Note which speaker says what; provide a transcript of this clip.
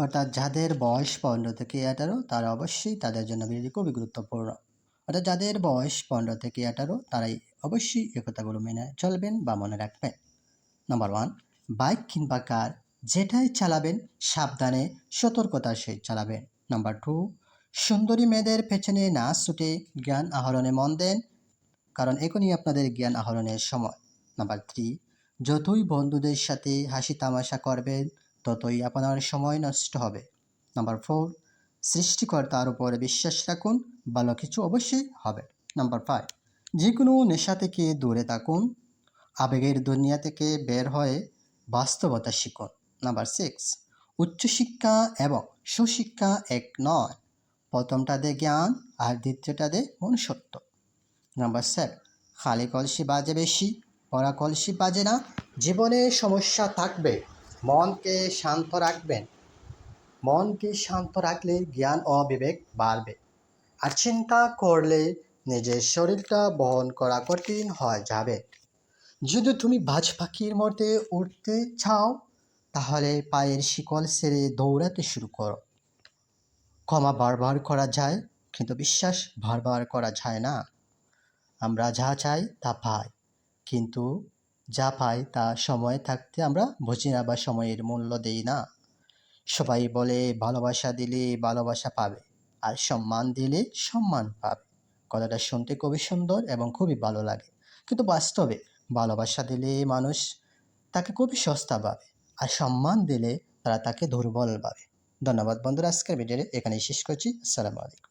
Speaker 1: অর্থাৎ যাদের বয়স পনেরো থেকে আঠারো, তারা অবশ্যই তাদের জন্য ভিডিওটি খুবই গুরুত্বপূর্ণ। অর্থাৎ যাদের বয়স পনেরো থেকে আঠারো, তারাই অবশ্যই এ কথাগুলো মেনে চলবেন বা মনে রাখবেন। নাম্বার ওয়ান, বাইক কিংবা কার যেটাই চালাবেন, সাবধানে সতর্কতার সহিত চালাবেন। নাম্বার টু, সুন্দরী মেয়েদের পেছনে না ছুটে জ্ঞান আহরণে মন দেন, কারণ এখনই আপনাদের জ্ঞান আহরণের সময়। নাম্বার থ্রি, যতই বন্ধুদের সাথে হাসি তামাশা করবেন ততই আপনার সময় নষ্ট হবে। নাম্বার ফোর সৃষ্টিকর্তার উপরে বিশ্বাস রাখুন, ভালো কিছু অবশ্যই হবে। নাম্বার ফাইভ যে কোনো নেশা থেকে দূরে থাকুন, আবেগের দুনিয়া থেকে বের হয়ে বাস্তবতা শিখুন। নাম্বার সিক্স উচ্চশিক্ষা এবং সুশিক্ষা এক নয়। প্রথমটা দে জ্ঞান আর দ্বিতীয়টা দে মনুষ্যত্ব নাম্বার সেভেন খালি কলসি বাজে বেশি, পড়া কলসি বাজে না। জীবনে সমস্যা থাকবে। মনকে শান্ত রাখবেন। মনকে শান্ত রাখলে জ্ঞান ও বিবেক বাড়বে। আর চিন্তা করলে নিজের শরীরটা বহন করা কঠিন হয়ে যাবে। যদি তুমি বাজ পাখির মধ্যে উঠতে চাও, তাহলে পায়ের শিকল সেরে দৌড়াতে শুরু করো। ক্ষমা বারবার করা যায়, কিন্তু বিশ্বাস বারবার করা যায় না। আমরা যা চাই তা পাই, কিন্তু যা পাই তা সময় থাকতে আমরা বুঝি না বা সময়ের মূল্য দেই না। সবাই বলে, ভালোবাসা দিলে ভালোবাসা পাবে আর সম্মান দিলে সম্মান পাবে। কথাটা শুনতে খুবই সুন্দর এবং খুবই ভালো লাগে। কিন্তু বাস্তবে ভালোবাসা দিলে মানুষ তাকে খুবই সস্তা পাবে আর সম্মান দিলে তারা তাকে দুর্বল পাবে ধন্যবাদ বন্ধুরা, আজকের ভিডিওটি এখানেই শেষ করছি। আসসালামু আলাইকুম।